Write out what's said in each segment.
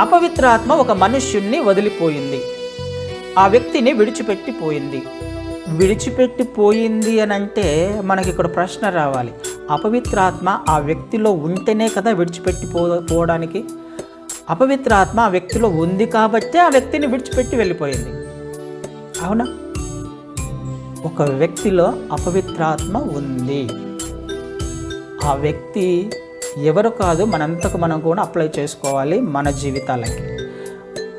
అపవిత్రాత్మ ఒక మనుష్యుణ్ణి వదిలిపోయింది. ఆ వ్యక్తిని విడిచిపెట్టిపోయింది. విడిచిపెట్టిపోయింది అని అంటే మనకి ఇక్కడ ప్రశ్న రావాలి. అపవిత్రాత్మ ఆ వ్యక్తిలో ఉంటేనే కదా విడిచిపెట్టి పోవడానికి అపవిత్రాత్మ ఆ వ్యక్తిలో ఉంది కాబట్టి ఆ వ్యక్తిని విడిచిపెట్టి వెళ్ళిపోయింది. అవునా? ఒక వ్యక్తిలో అపవిత్రాత్మ ఉంది. ఆ వ్యక్తి ఎవరు కాదు మనంతకు మనం కూడా అప్లై చేసుకోవాలి మన జీవితాలకి.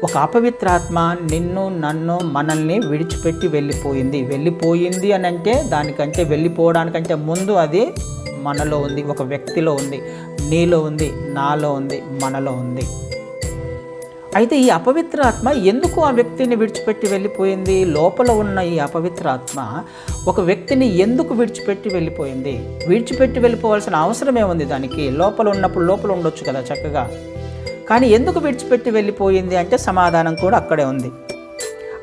ఒక అపవిత్రాత్మ నిన్ను నన్ను మనల్ని విడిచిపెట్టి వెళ్ళిపోయింది. వెళ్ళిపోయింది అని అంటే దానికంటే వెళ్ళిపోవడానికంటే ముందు అది మనలో ఉంది ఒక వ్యక్తిలో ఉంది నీలో ఉంది నాలో ఉంది మనలో ఉంది. అయితే ఈ అపవిత్ర ఆత్మ ఎందుకు ఆ వ్యక్తిని విడిచిపెట్టి వెళ్ళిపోయింది? లోపల ఉన్న ఈ అపవిత్ర ఆత్మ ఒక వ్యక్తిని ఎందుకు విడిచిపెట్టి వెళ్ళిపోయింది? విడిచిపెట్టి వెళ్ళిపోవాల్సిన అవసరం ఏముంది దానికి? లోపల ఉన్నప్పుడు లోపల ఉండొచ్చు కదా చక్కగా. కానీ ఎందుకు విడిచిపెట్టి వెళ్ళిపోయింది అంటే సమాధానం కూడా అక్కడే ఉంది.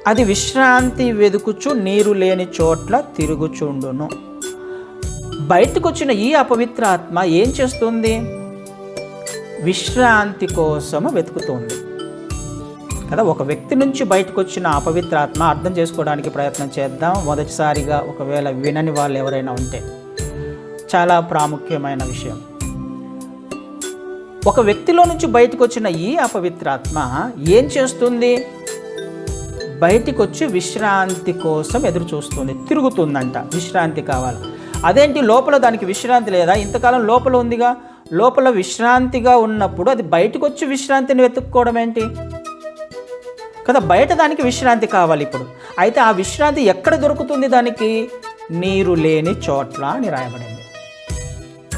అది విశ్రాంతి వెదుకుచు నీరు లేని చోట్ల తిరుగుచుండును. బయటకు వచ్చిన ఈ అపవిత్ర ఆత్మ ఏం చేస్తుంది? విశ్రాంతి కోసము వెతుకుతుంది. కదా ఒక వ్యక్తి నుంచి బయటకు వచ్చిన అపవిత్ర ఆత్మ అర్థం చేసుకోవడానికి ప్రయత్నం చేద్దాం. మొదటిసారిగా ఒకవేళ వినని వాళ్ళు ఎవరైనా ఉంటే చాలా ప్రాముఖ్యమైన విషయం. ఒక వ్యక్తిలో నుంచి బయటకు వచ్చిన ఈ అపవిత్రాత్మ ఏం చేస్తుంది? బయటికి వచ్చి విశ్రాంతి కోసం ఎదురు చూస్తుంది తిరుగుతుందంట. విశ్రాంతి కావాలి. అదేంటి లోపల దానికి విశ్రాంతి లేదా? ఇంతకాలం లోపల ఉందిగా. లోపల విశ్రాంతిగా ఉన్నప్పుడు అది బయటకు వచ్చి విశ్రాంతిని వెతుక్కోవడం ఏంటి కదా బయట దానికి విశ్రాంతి కావాలి ఇప్పుడు. అయితే ఆ విశ్రాంతి ఎక్కడ దొరుకుతుంది దానికి? నీరు లేని చోట్ల అని రాయబడింది.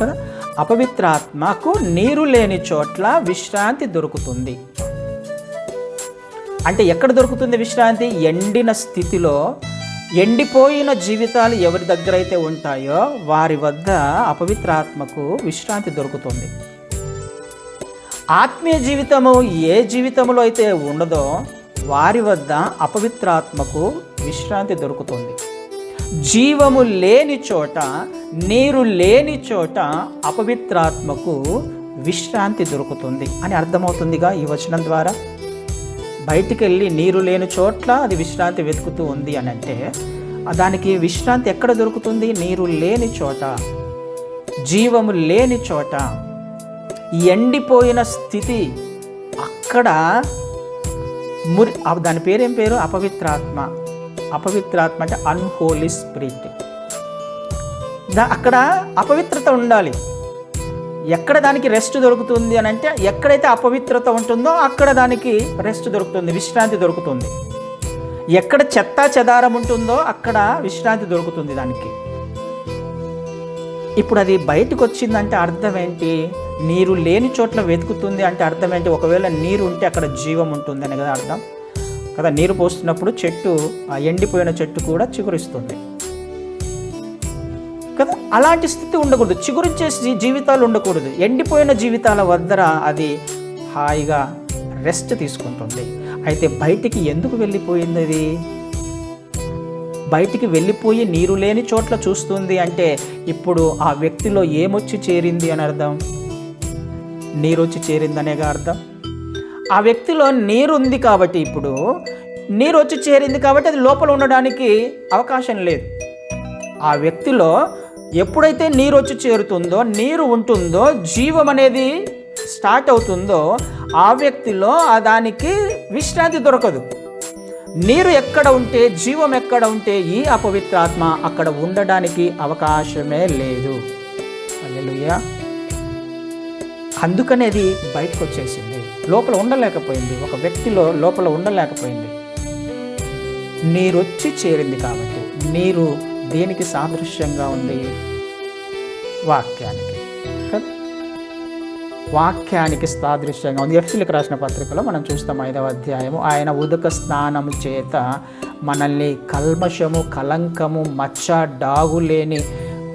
కదా అపవిత్రాత్మకు నీరు లేని చోట్ల విశ్రాంతి దొరుకుతుంది. అంటే ఎక్కడ దొరుకుతుంది విశ్రాంతి? ఎండిన స్థితిలో ఎండిపోయిన జీవితాలు ఎవరి దగ్గర అయితే ఉంటాయో వారి వద్ద అపవిత్రాత్మకు విశ్రాంతి దొరుకుతుంది. ఆత్మీయ జీవితము ఏ జీవితంలో అయితే ఉండదో వారి వద్ద అపవిత్రాత్మకు విశ్రాంతి దొరుకుతుంది. జీవము లేని చోట నీరు లేని చోట అపవిత్రాత్మకు విశ్రాంతి దొరుకుతుంది అని అర్థమవుతుందిగా ఈ వచనం ద్వారా. బయటికి వెళ్ళి నీరు లేని చోట్ల అది విశ్రాంతి వెతుకుతూ ఉంది అని అంటే దానికి విశ్రాంతి ఎక్కడ దొరుకుతుంది? నీరు లేని చోట. జీవము లేని చోట. ఎండిపోయిన స్థితి అక్కడ మురి దాని పేరేం పేరు? అపవిత్రాత్మ. అపవిత్రాత్మ అంటే అన్హోలీ స్పిరిట్ దా అక్కడ అపవిత్రత ఉండాలి. ఎక్కడ దానికి రెస్ట్ దొరుకుతుంది అని అంటే ఎక్కడైతే అపవిత్రత ఉంటుందో అక్కడ దానికి రెస్ట్ దొరుకుతుంది విశ్రాంతి దొరుకుతుంది. ఎక్కడ చెత్త చెదారం ఉంటుందో అక్కడ విశ్రాంతి దొరుకుతుంది దానికి. ఇప్పుడు అది బయటకు వచ్చిందంటే అర్థం ఏంటి నీరు లేని చోట్ల వెతుకుతుంది అంటే అర్థం ఏంటి ఒకవేళ నీరు ఉంటే అక్కడ జీవం ఉంటుంది అని కదా అర్థం. కదా నీరు పోస్తున్నప్పుడు చెట్టు ఆ ఎండిపోయిన చెట్టు కూడా చిగురిస్తుంది. కదా అలాంటి స్థితి ఉండకూడదు. చిగురించే జీవితాలు ఉండకూడదు. ఎండిపోయిన జీవితాల వద్దర అది హాయిగా రెస్ట్ తీసుకుంటుంది. అయితే బయటికి ఎందుకు వెళ్ళిపోయింది అది? బయటికి వెళ్ళిపోయి నీరు లేని చోట్ల చూస్తుంది అంటే ఇప్పుడు ఆ వ్యక్తిలో ఏమొచ్చి చేరింది అని అర్థం? నీరు వచ్చి చేరిందనేగా అర్థం. ఆ వ్యక్తిలో నీరు ఉంది కాబట్టి ఇప్పుడు నీరు వచ్చి చేరింది కాబట్టి అది లోపల ఉండడానికి అవకాశం లేదు. ఆ వ్యక్తిలో ఎప్పుడైతే నీరు వచ్చి చేరుతుందో నీరు ఉంటుందో జీవం అనేది స్టార్ట్ అవుతుందో ఆ వ్యక్తిలో ఆ దానికి విశ్రాంతి దొరకదు. నీరు ఎక్కడ ఉంటే జీవం ఎక్కడ ఉంటే ఈ అపవిత్రాత్మ అక్కడ ఉండడానికి అవకాశమే లేదు. అందుకనేది బయటకు వచ్చేసింది లోపల ఉండలేకపోయింది. ఒక వ్యక్తిలో లోపల ఉండలేకపోయింది. నీరు వచ్చి చేరింది కాబట్టి నీరు దేనికి సాదృశ్యంగా ఉంది? వాక్యానికి. వాక్యానికి సాదృశ్యంగా ఉంది. ఎఫ్సీలకు రాసిన పత్రికలో మనం చూస్తాం ఐదవ అధ్యాయము. ఆయన ఉదక స్నానము చేత మనల్ని కల్మషము కలంకము మచ్చ డాగు లేని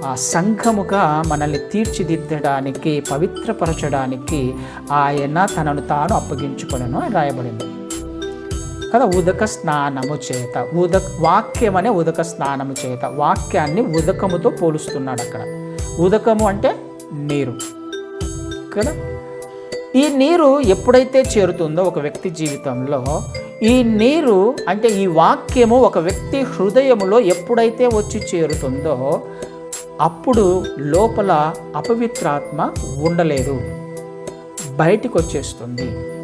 ఆ సంఘముగా మనల్ని తీర్చిదిద్దడానికి పవిత్రపరచడానికి ఆయన తనను తాను అప్పగించుకొనను అని రాయబడింది. కదా ఉదక స్నానము చేత ఉదక వాక్యం అనే ఉదక స్నానము చేత వాక్యాన్ని ఉదకముతో పోలుస్తున్నాడు అక్కడ. ఉదకము అంటే నీరు. కదా? ఈ నీరు ఎప్పుడైతే చేరుతుందో ఒక వ్యక్తి జీవితంలో ఈ నీరు అంటే ఈ వాక్యము ఒక వ్యక్తి హృదయములో ఎప్పుడైతే వచ్చి చేరుతుందో అప్పుడు లోపల అపవిత్రాత్మ ఉండలేదు. బయటికి వచ్చేస్తుంది